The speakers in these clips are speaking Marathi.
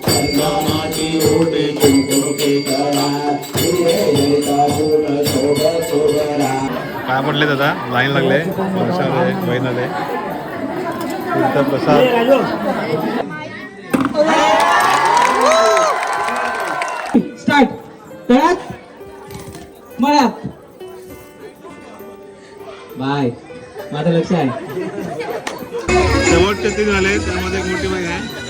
चंदनाची ओटी काय म्हटले दादा? लाईन लागले. वर्षाले बहीण आले प्रसाद. स्टार्ट तळात मळात बाय माझं लक्ष आहे. शेवटचे तीन झाले त्यामध्ये एक मोठी बाई आहे.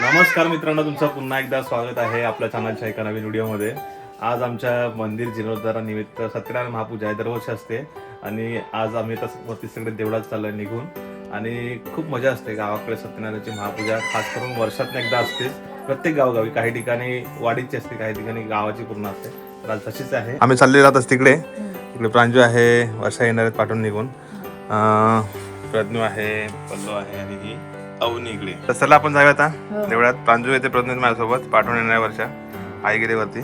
नमस्कार मित्रांनो तुमचं पुन्हा एकदा स्वागत आहे आपल्या चॅनलच्या एका नवीन व्हिडिओमध्ये. आज आमच्या मंदिर जीर्णोद्धारानिमित्त सत्यनारायण महापूजा आहे दरवर्षी असते. आणि आज आम्ही तसं सगळे देवळात चाललोय निघून. आणि खूप मजा असते गावाकडे सत्यनारायणाची महापूजा खास करून वर्षातून एकदा असतेच. प्रत्येक गावगावी काही ठिकाणी वाडीची असते काही ठिकाणी गावाची पूर्ण असते. तर आज तशीच आहे. आम्ही चालले राहत तिकडे. इकडे प्रांजू आहे वर्षा येणार आहेत पाठवून निघून. प्रज्ञू आहे पल्लू आहे आणि ही. अवनी इकडे. तर चला आपण जाऊया आता. देवळात. प्रांजू येते प्रज्ञू येते माझ्यासोबत. पाठवून येणार वर्षा आई गेली वरती.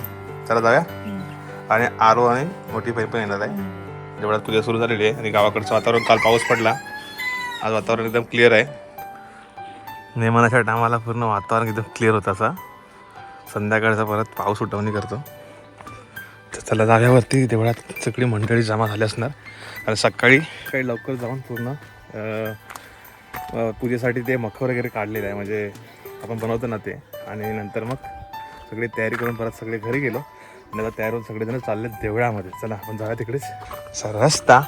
चला जाऊया. आणि आरो आणि मोठी बहीण पण येणार आहे. देवळात पूजा सुरू झालेली आहे. आणि गावाकडचं वातावरण काल पाऊस पडला. आज वातावरण एकदम क्लिअर आहे. नेमानाच्या टायमाला पूर्ण वातावरण एकदम क्लिअर होतं असा. संध्याकाळचा परत पाऊस उठवणी करतो. तर चला जाग्यावरती देवळात सगळी मंडळी जमा झाली असणार. आणि सकाळी काही लवकर जाऊन पूर्ण पूजेसाठी ते मखर वगैरे काढलेलं आहे. म्हणजे आपण बनवतो ना ते. आणि नंतर मग सगळी तयारी करून परत सगळे घरी गेलो. आणि आता तयार होऊन सगळेजण चालले देवळामध्ये. चला आपण जाऊया तिकडेच. सर रस्ता.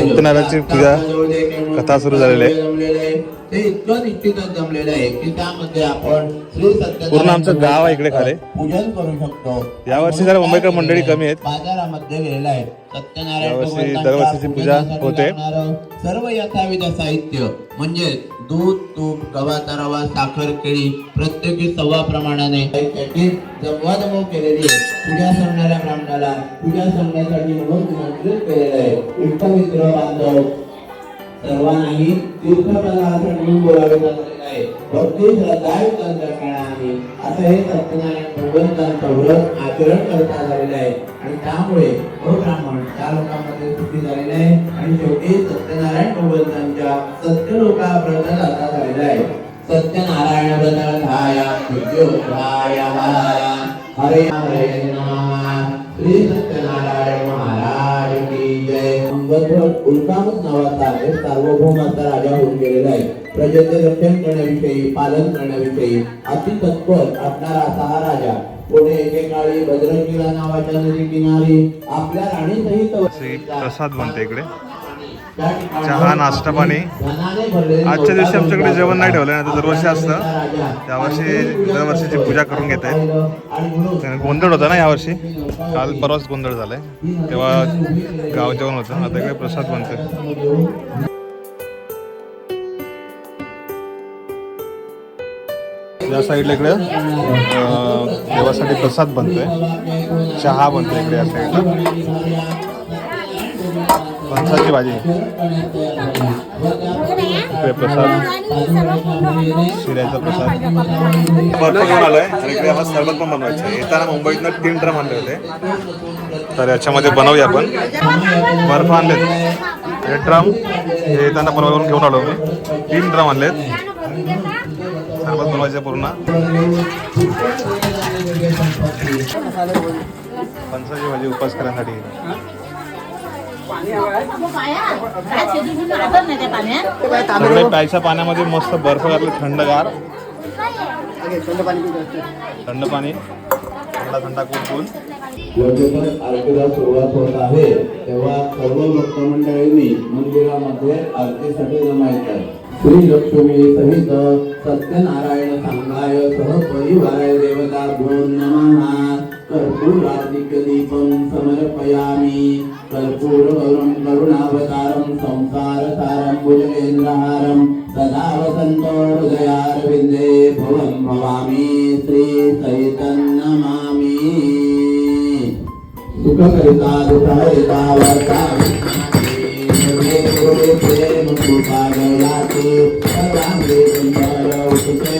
सत्यनारायणाची पूजा कथा सुरू झालेली आहे. ते इतकं निश्चितच जमलेलं आहे की त्यामध्ये आपण श्री पूर्ण आमचं गाव आहे इकडे खाली. पूजन करू शकतो यावर्षी जरा मुंबईकर मंडळी कमी आहेत. बाजारामध्ये गेलेला आहे सत्यनारायण यावर्षी भगवंतांच्या दरवर्षीची पूजा पूजनासाठी होते. लागणारं सर्व यथाविध साहित्य म्हणजे दूध तूप गव्हाचा रवा साखर केळी प्रत्येकी सव्वा प्रमाणाने त्याची जमवाजमव केलेली आहे पूजा सांगणाऱ्या ब्राह्मणाला पूजा सांगण्यासाठी म्हणून निमंत्रित केलेलं आहे इष्टमित्र बांधव सर्वांनाही तीर्थप्रसादासाठी बोलावे झालेलं आहे. भक्ती श्रद्धायुक्त अंतःकरणाने असं हे सत्यनारायण भगवंतांचं व्रत आचरण करता झालेलं आहे. आणि त्यामुळे तो ब्राह्मण त्या लोकांमध्ये सुखी झालेला आहे. आणि शेवटी सत्यनारायण भगवंतांच्या सत्य लोका व्रत जाता झालेला आहे. सत्यनारायण व्रत धाया विद्योधाया हरे हरे नमः. श्री सत्यनारायण महाराज की जय. अंगध्वज उल्कामत नावाचा आहे. सार्वभौमाचा राजा होऊन गेलेला आहे. प्रजेचे रक्षण करण्याविषयी पालन करण्याविषयी अति तत्पर असणारा असा हा राजा. पुढे एकेकाळी बजरंगीला नावाच्या नदी किनारी आपल्या राणीसहित प्रसाद म्हणते इकडे. चहा, नाश्ता, पाणी. आजच्या दिवशी आमच्याकडे जेवण नाही ठेवलं नाही तर दरवर्षी असतं. त्यावर्षी दरवर्षीची पूजा करून घेत आहेत. गोंधळ होता ना यावर्षी? काल परवाच गोंधळ झालाय. तेव्हा गाव जेवण होतं आता काही प्रसाद बनतोय. या साईडला इकडे देवासाठी प्रसाद बनतोय. चहा बनतोय इकडे या साईडला. फणसाची भाजी. इकडे प्रसाद. शिऱ्याचा प्रसाद. बर्फ घेऊन आलोय. आणि इकडे आम्हाला सरबत पण बनवायचं आहे. येताना मुंबईतनं तीन ड्रम आणले होते. तर याच्यामध्ये बनवूया आपण. बर्फ आणलेत. हे ड्रम. हे येताना बनवून घेऊन आलो मी. तीन ड्रम आणलेत. सरबत बनवायचे पूर्ण. फणसाची भाजी उपास करण्यासाठी प्यायच्या पाण्यामध्ये मस्त बर्फ घातले थंडगार. थंड पाणी. थंडा थंडा योग्यतच आरतीला सुरुवात होत आहे तेव्हा सर्व भक्तमंडळींनी मंदिरामध्ये आरतीसाठी जमायचं श्री लक्ष्मी सहित सत्यनारायण सांगाय सह परिवाराय देवता नमः. कर्पूराधिक दीपं समर्पयामि. कर्पूरवरं करुणावतारं संसारसारं भुजगेन्द्रहारं सदा वसन्तो हृदयारविन्दे भवं भवामि श्री चैतन्यमामि सुखकरिता दुःखहरिता वर्ता प्रेम कृपा गयाते सदा मृत्युंजय सुखे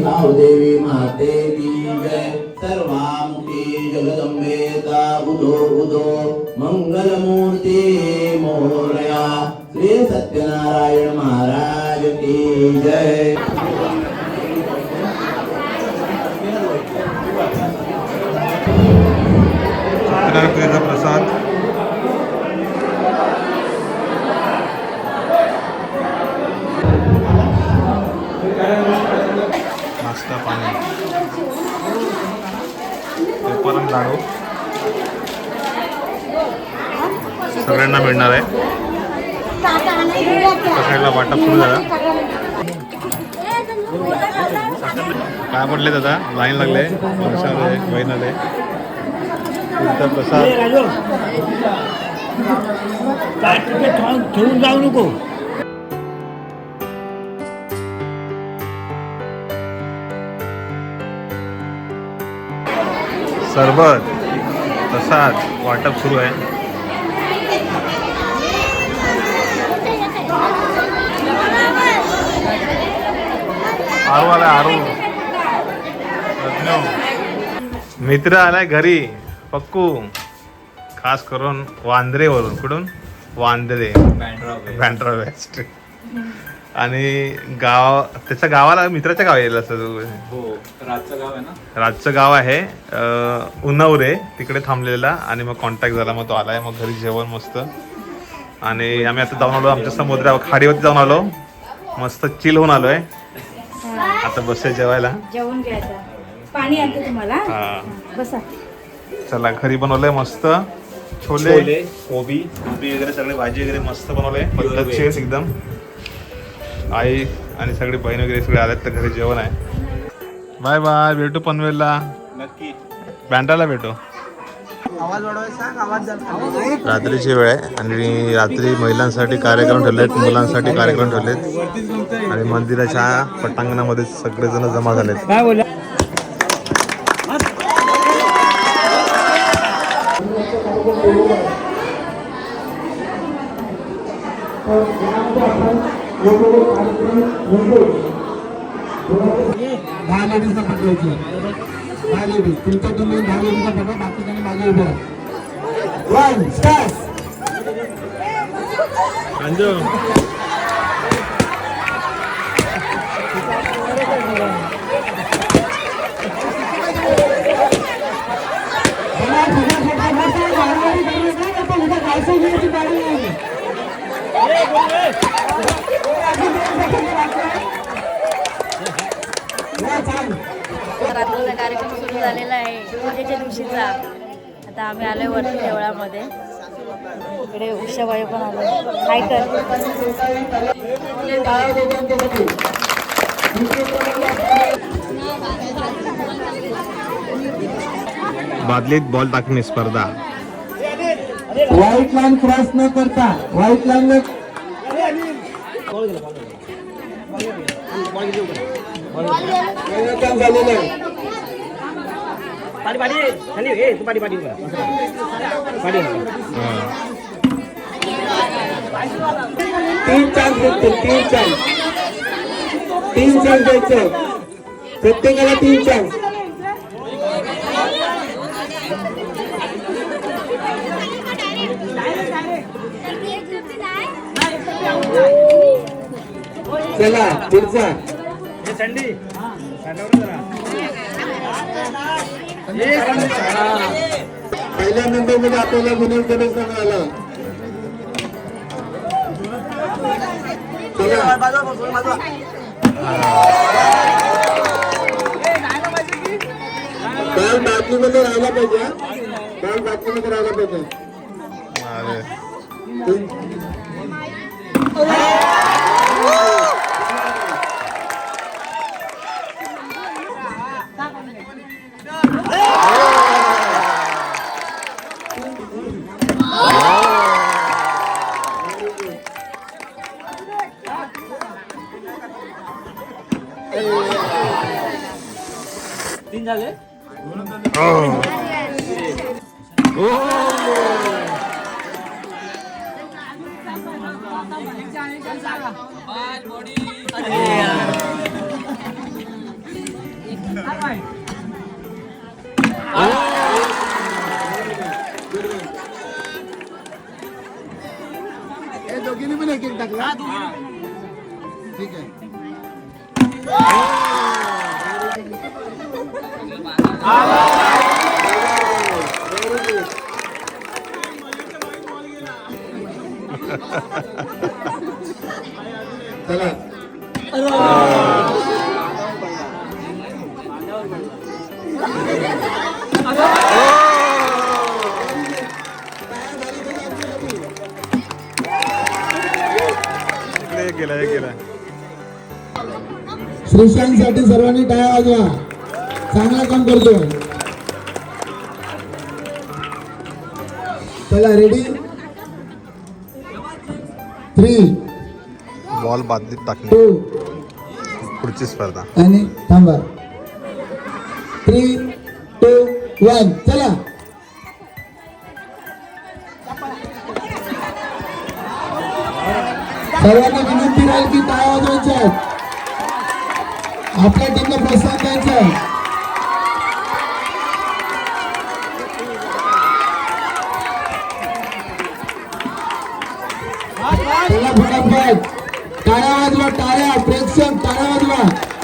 भावदेवी जय। सर्वामुखी जगदंबेता उदो उदो मंगलमूर्ती मोरया। श्री सत्यनारायण महाराज की जय। प्रसाद। नाश्ता पाणी. परम लाडू. सगळ्यांना मिळणार आहे. साईडला वाटप सुरू झाला. काय म्हटले दादा? लाईन लागले. वर्षा आले बहीण आले. तुमचा प्रसाद. ठेवून जाऊ नको. सरबत प्रसाद वाटप सुरू आहे. आरू आला आरू. मित्र आलाय घरी पक्कू. खास करून वांद्रेवरून. कुठून? वांद्रे. बँड्रा वेस्ट आणि गाव त्याच्या गावाला मित्राच्या गावी येईल असं. हो. राजचं गाव आहे ना? राजचं गाव आहे. अं, उन्नवरे तिकडे थांबलेला आणि मग कॉन्टॅक्ट झाला मग तो आलाय मग घरी जेवण मस्त. आणि आम्ही आता जाऊन आलो आमच्या समुद्रा खाडीवरती जाऊन आलो. मस्त चिल होऊन आलोय. आता बसते जेवायला. जेवून घ्यायचं. पाणी आणते तुम्हाला. हा. बसा. चला घरी बनवलंय मस्त. छोले छोले कोबी कोबी वगैरे सगळे भाजी वगैरे मस्त बनवलंय. पद्धतशीर एकदम. आई आणि सगळे बहीण वगैरे सगळे आलेत तर घरी जेवण आहे. बाय बाय भेटू पनवेलला. नक्की. बँड्राला भेटू. रात्रीची वेळ आहे आणि रात्री महिलांसाठी कार्यक्रम ठेवलेत मुलांसाठी कार्यक्रम ठेवलेत आणि मंदिराच्या पटांगणामध्ये सगळेजण जमा झालेत. काय लेडीजला पकडायची दहा लेडीज तुमच्या तुम्ही दहा लेडीजला पकडा बाकीच्यांनी मागे उभे राहा वन स्टार्ट रात्रीचा कार्यक्रम सुरू झालेला आहे पूजेच्या दिवशीचा आता आम्ही आलोय वरती देवळामध्ये इकडे उषाबाई पण आलो हाय कर बादलीत बॉल टाकणे स्पर्धा व्हाईट लाईन क्रॉस न करता व्हाईट लाईन झालेलं आहे तीन चान्स भेटतील तीन चान्स. तीन चान्स द्यायचं प्रत्येकाला तीन चान्स. चला पुढचा पहिल्या नंबर आपल्याला विनय गणेश मिळाला काल बातमीमध्ये राहायला पाहिजे हा. बातमीमध्ये राहायला पाहिजे तीन झाले. दोघींनी पण एक एक टाकला. ठीक आहे. चला. इकडे एक गेला एक गेला श्रीशांत साठी सर्वांनी टाळ्या वाजवा. चांगला काम करतो? चला रेडी थ्री बॉल बादलीत टाकणे टू पुढची स्पर्धा. आणि थांबा. थ्री टू वन चला. सर्वांना विनंती राहील की टाळ्या वाजवायच्या. आपल्या टीमला प्रोत्साहन द्यायचं आहे चला फटाफट टाळ्या वाजवा टाळ्या प्रेक्षक टाळ्या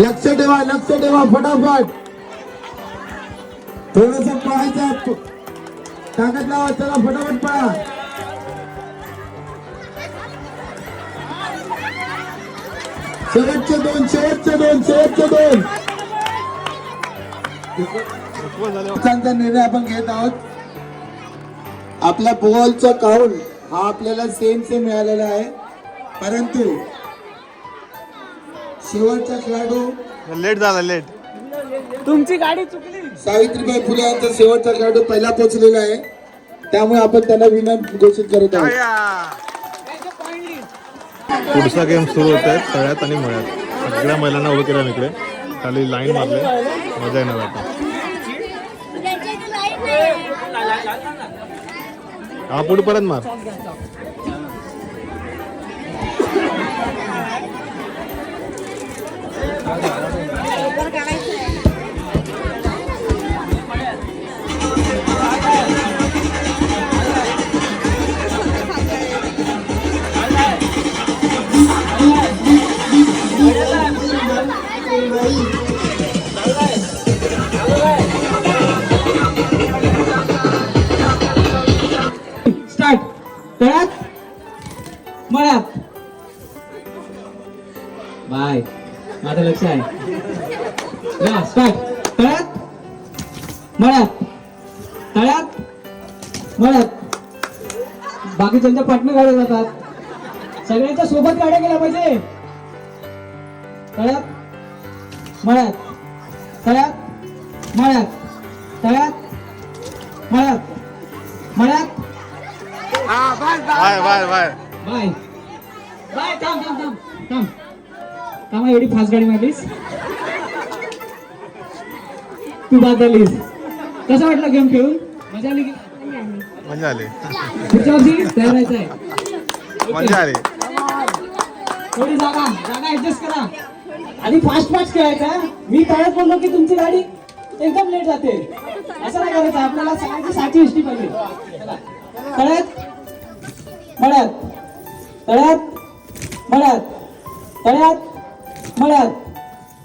लक्ष ठेवा लक्ष ठेवा फटाफट. थोडस पळायचं ताकद लावा चला फटाफट पळा. शेवटचे दोन शेवटचे दोन शेवटचे दोन. लोकांचा निर्णय आपण घेत आहोत. आपल्या बॉलचा काउंट हा आपल्याला सेम सेम मिळालेला आहे. परंतु शेवटचा खेळाडू. लेट झाला लेट. तुमची गाडी चुकली. सावित्रीबाई फुले यांचा शेवटचा खेळाडू पहिला पोहोचलेला आहे. त्यामुळे आपण त्यांना विनंती घोषित करत आहोत. पुढचा गेम सुरू होत आहे तळ्यात आणि मळ्यात. सगळ्या महिलांना उभं केलं इकडे. खाली लाईन मारले. मजा येणार आता. हा पुढपर्यंत मार. बाकीच्यांच्या पाटणं गाड्या जातात. सगळ्यांच्या सोबत गाड्या गेल्या पाहिजे. तळ्यात मळ्यात. तळ्यात मळ्यात. तळ्यात मळ्यात. मळ्यात. Bye bye bye. Bye. Bye थांब थांब थांब थांब. थांब एवढी फास्ट गाडी मारलीस. तू बाद कसं वाटलं गेम खेळून? मजा आली की? मजा आली. तयार मजा थोडी जागा जागा ऍडजस्ट करा. आणि फास्ट फास्ट खेळायचा मी कळत बोललो की तुमची गाडी एकदम लेट जाते. असं नाही करायचं आपल्याला सगळ्यांची साठी हिस्ट्री पाहिजे. चला. तळ्यात मळ्यात. तळ्यात मळ्यात. तळ्यात मळ्यात.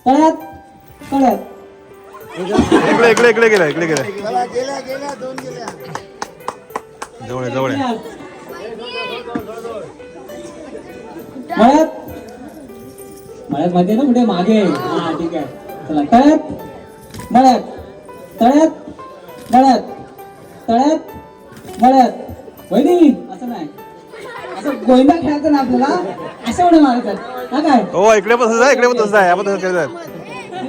तळ्यात तळ्यात इकडे इकडे इकडे गेला इकडे गेला. चला गेल्या गेल्या दोन गेल्या. जवळ जवळ. मळ्यात मळ्यात माहिती आहे ना पुढे मागे. हा ठीक आहे. चला तळ्यात. मळ्यात. तळ्यात. मळ्यात. तळ्यात. मळ्यात. वहिनी असं नाही. असं गोविंदा खेळायचं ना आपल्याला? असं एवढं हा काय? हो इकडे पण तसंच आहे इकडे पण तसंच आहे. आपण ठीक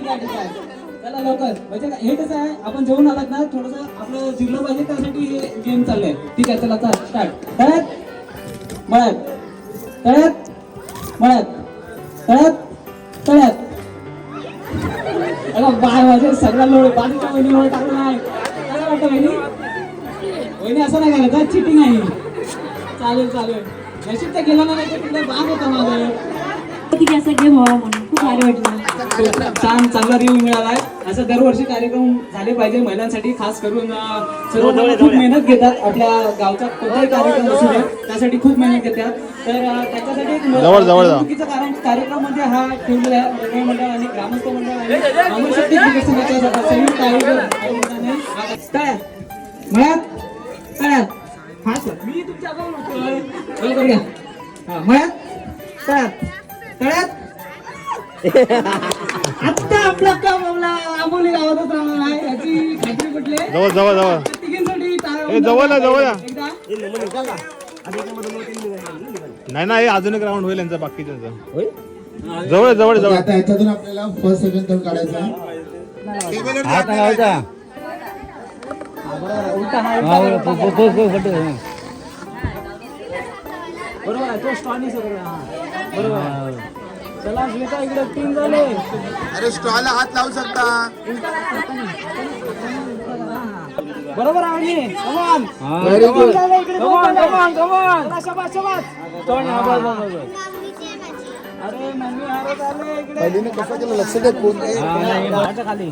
आहे ठीक आहे. चला लवकर. म्हणजे काय- हे कसं आहे आपण जेवण आलात ना थोडस आपलं जिरलं पाहिजे त्यासाठी हे गेम चाललंय. ठीक आहे चला चला स्टार्ट तळ्यात. मळ्यात. तळ्यात. मळ्यात. तळ्यात. तळ्यात. अगं बाय माझे सगळ्या लोळ बाजूच्या वहिनीवर टाकलं नाही काय वाटतं वहिनी? वहिनी असं नाही करायचं चिटिंग आहे. चालेल चालेल. नशीब तर गेला नाही तिकडे बाग होता माझं. असं गेम व्हावा म्हणून. खूप भारी वाटलं. छान चांगला रिव्ह्यू मिळालाय असं दरवर्षी कार्यक्रम झाले पाहिजे महिलांसाठी खास करून सर्व महिला खूप मेहनत घेतात आपल्या गावचा कोणताही कार्यक्रम असू दे त्यासाठी खूप मेहनत घेतात तर त्याच्यासाठी एक कारण कार्यक्रम म्हणजे हा ठेवलेला आहे मंडळ मंडळ आणि ग्रामस्थ मंडळ आणि अमरशक्ती विकसनाच्या संयुक्त हा तळ्यात मळ्यात तळ्यात फास्ट मी तुमच्या हा, मळ्यात तळ्यात तळ्यात आता आपला काम आपला आंबोली गावातच राहणार आहे याची खात्री कुठले जवळ जवळ जवळ तिघींसाठी ए, जवळ आहे, जवळ. एकदा नाही ना हे अजून एक राऊंड होईल यांचा बाकी त्यांचा जवळ जवळ जवळ. आता ह्याच्यातून आपल्याला फर्स्ट सेकंड थर्ड काढायचा आहे. बरोबर आहे तो स्टॉनी सगळं हा. बरोबर आहे. चला इकडे तीन झाले. अरे स्टॉल हात लावू शकता. बरोबर आहे शाबास, शाबास. हा, बस, बस. अरे मम्मी हारत आले इकडे. पहिलीने कसं केलं? लक्ष दे कोण आहे? खाली. भावाच्या खाली.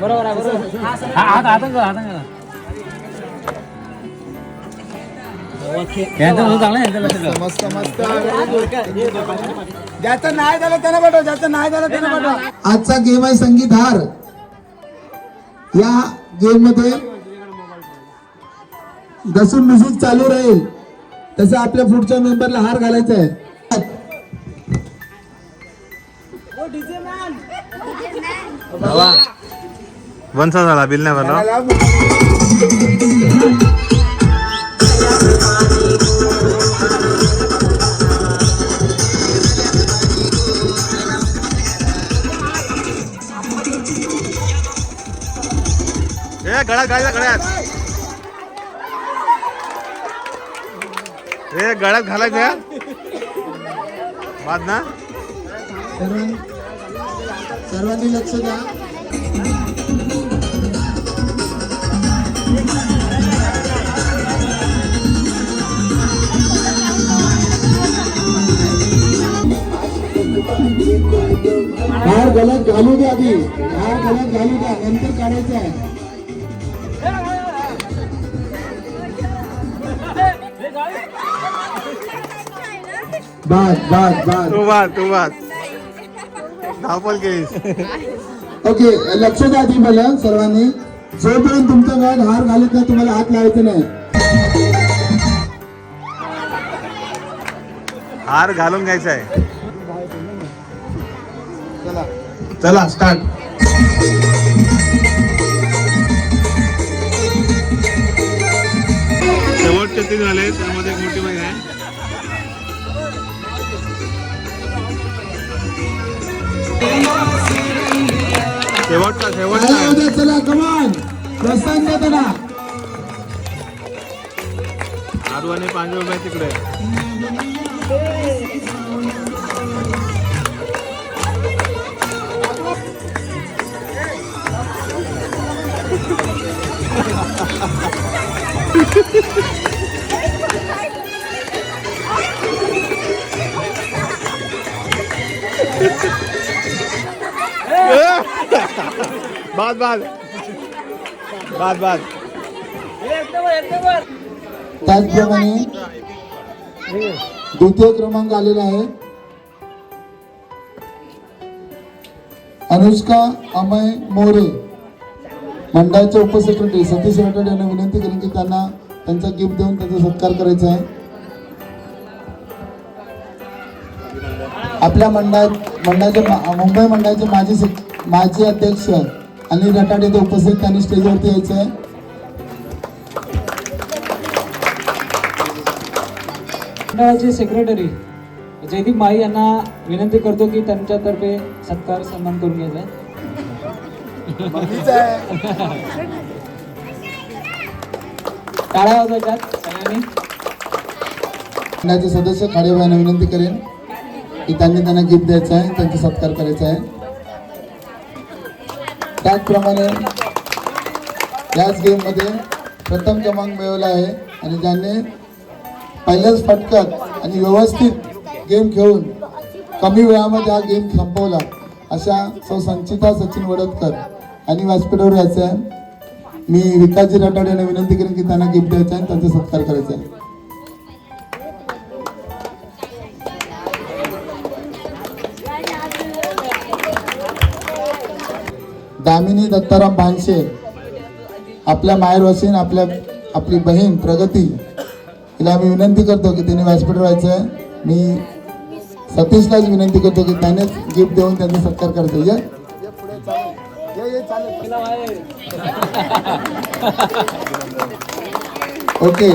बरोबर आहे मस्त मस्त ज्याचं नाही झालं त्यानं पाठव ज्याचं नाही झालं त्यानं पाठव. आजचा गेम आहे संगीत हार या गेममध्ये जसून म्युझिक चालू राहील तसं आपल्या पुढच्या मेंबरला हार घालायचा आहे. वनचा झाला बिल नाही भरला ए गळ्यात घालायचा गळ्यात. घालायचं बाद ना. सर्वांनी लक्ष द्या. हार गलत घालू द्या आधी. हार गलत घालू द्या. नंतर काढायचं आहे. बाद बाद बाद तू बाद तू बाद धावपल केलीस. ओके लक्ष द्या आधी मला सर्वांनी. जोपर्यंत तुमच्या गळ्यात हार घालत नाही तुम्हाला हात लावायचं नाही. हार घालून घ्यायचा आहे. चला स्टार्ट शेवटचे तीन झाले त्यामध्ये एक मोठी बाई आहे. शेवटचा शेवटचा. चला कमान आरू आणि आहे तिकडे. बाद बाद बाद बाद त्याचप्रमाणे द्वितीय क्रमांक आलेला आहे. अनुष्का अमय मोरे. मंडळाचे उपसेक्रेटरी सतीश राठोड यांना विनंती करेन की त्यांना त्यांचा गिफ्ट देऊन त्यांचा सत्कार करायचा आहे. आपल्या मंडळात मंडळाचे मुंबई मंडळाचे माजी माजी अध्यक्ष अनिल रटाड येथे उपस्थित त्यांनी स्टेजवरती यायचं आहे. मंडळाचे सेक्रेटरी जयदीप माई यांना विनंती करतो की त्यांच्यातर्फे सत्कार सन्मान करून घ्यायचा आहे. टाळ्या वाजवायच्यात सगळ्यांनी मंडळाचे सदस्य खाडेबाईंना विनंती करेन की त्यांनी त्यांना गिफ्ट द्यायचं आहे त्यांचा सत्कार करायचा आहे. त्याचप्रमाणे याच गेममध्ये प्रथम क्रमांक मिळवला आहे आणि ज्यांनी पहिल्याच फटक्यात आणि व्यवस्थित गेम खेळून कमी वेळामध्ये हा गेम संपवला अशा सौ संचिता सचिन वडतकर आणि व्यासपीठावर यायचं आहे. मी विकासजी राठोड यांना विनंती करेन की त्यांना गिफ्ट द्यायचं आहे आणि त्यांचा सत्कार करायचा आहे. दामिनी दत्ताराम भानशे आपल्या माहेरवासीन आपल्या आपली बहीण प्रगती तिला आम्ही विनंती करतो की तिने व्यासपीठ व्हायचं आहे. मी सतीशलाच विनंती करतो की त्यानेच गिफ्ट देऊन त्यांचा सत्कार करतो या ओके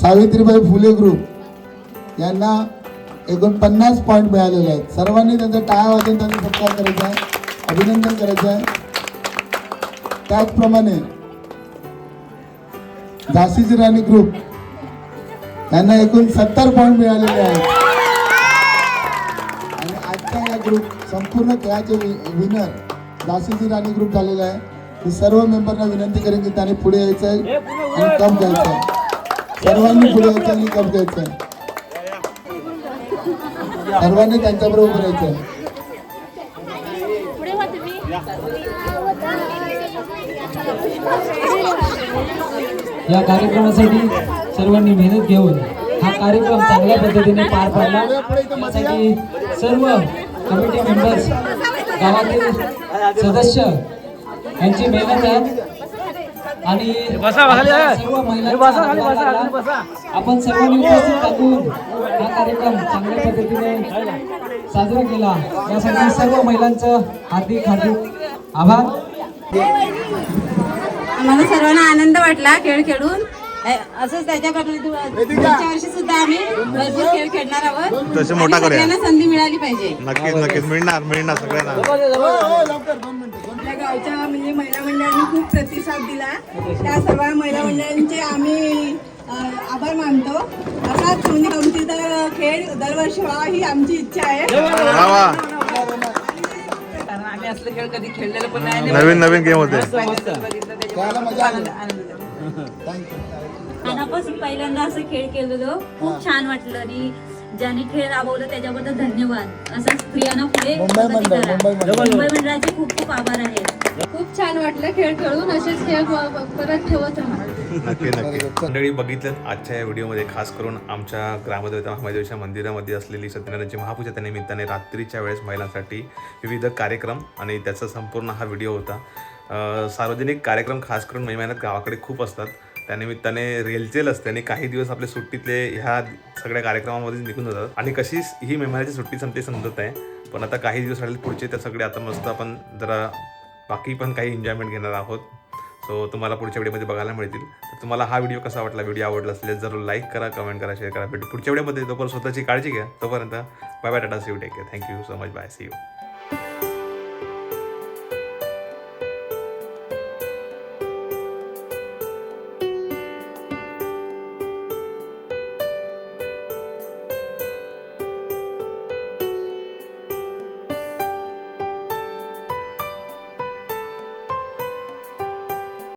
सावित्रीबाई फुले ग्रुप यांना एकोणपन्नास पॉईंट मिळालेले आहेत. सर्वांनी त्यांचा टाळ्या वाजून त्यांचा सत्कार करायचा आहे. अभिनंदन करायचं आहे. त्याचप्रमाणे झाशीची राणी ग्रुप यांना एकूण सत्तर पॉईंट मिळालेले आहेत. ग्रुप संपूर्ण खेळाचे विनर झाशीची राणी ग्रुप झालेला आहे. मी सर्व मेंबरना विनंती करेन की त्याने पुढे यायचं आहे आणि कप घ्यायचं आहे. सर्वांनी पुढे यायचं आणि कप घ्यायचं आहे. सर्वांनी त्यांच्याबरोबर उभं राहायचं आहे. पुढे व्हा तुम्ही. या. कार्यक्रमासाठी सर्वांनी मेहनत घेऊन हा कार्यक्रम चांगल्या पद्धतीने पार पाडला. यासाठी सर्व कमिटी मेंबर्स गावातील सदस्य यांची मेहनत आहे. आणि सर्व लागला. आपण सर्वांनी उपस्थित टाकून हा कार्यक्रम चांगल्या पद्धतीने साजरा केला. यासाठी सर्व महिलांचं हार्दिक हार्दिक आभार. आम्हाला सर्वांना आनंद वाटला खेळ खेळून. असंच त्याच्याकडून पुढच्या वर्षी सुद्धा आम्ही भरपूर खेळ खेळणार आहोत. तसे आणि मोठा करूया. सगळ्यांना संधी मिळाली पाहिजे. नक्कीच नक्कीच. मिळणार मिळणार सगळ्यांना. आपल्या गावच्या म्हणजे महिला मंडळांनी खूप प्रतिसाद दिला. त्या सर्व महिला मंडळांचे आम्ही अ, आभार मानतो. असाच म्हणजे गमतीदार खेळ दरवर्षी व्हावा ही आमची इच्छा आहे. वा वा. कारण आम्ही असले खेळ कधी खेळलेलं पण नाही. नवीन नवीन गेम होते. मजा आली मनापासून पहिल्यांदा असं खेळ केलेलो. खूप छान वाटलं आणि ज्याने खेळ राबवलं त्याच्याबद्दल धन्यवाद. असं स्त्रियांना पुढे मुंबई प्रगती मंडळ, करा. मुंबई मंडळ. मुंबई मंडळाचे खूप खूप आभार आहेत खूप छान वाटलं खेळ खेळून. असेच खेळ परत ठेवत राहा. नक्की नक्की. मंडळी बघितलं आजच्या या व्हिडिओमध्ये खास करून आमच्या ग्रामदेवता महादेवीच्या मंदिरामध्ये असलेली सत्यनारायणची महापूजा त्या निमित्ताने रात्रीच्या वेळेस महिलांसाठी विविध कार्यक्रम आणि त्याचा संपूर्ण हा व्हिडिओ होता. अं, सार्वजनिक कार्यक्रम खास करून मे महिन्यात गावाकडे खूप असतात. त्यानिमित्ताने रेलचेल असते आणि काही दिवस आपले सुट्टीतले ह्या सगळ्या कार्यक्रमामध्ये निघून जातात. आणि कशी ही मेहमानाची सुट्टी संपते समजत आहे पण आता काही दिवस राहिले पुढचे त्या सगळे आता मस्त आपण जरा बाकी पण काही एन्जॉयमेंट घेणार आहोत. सो तुम्हाला पुढच्या व्हिडिओमध्ये बघायला मिळतील. तर तुम्हाला हा व्हिडिओ कसा वाटला व्हिडिओ आवडला असेल जरूर लाईक करा कमेंट करा शेअर करा. भेटू पुढच्या व्हिडिओमध्ये. तोपर्यंत स्वतःची काळजी घ्या. तोपर्यंत bye bye tata see you take care thank you so much bye see you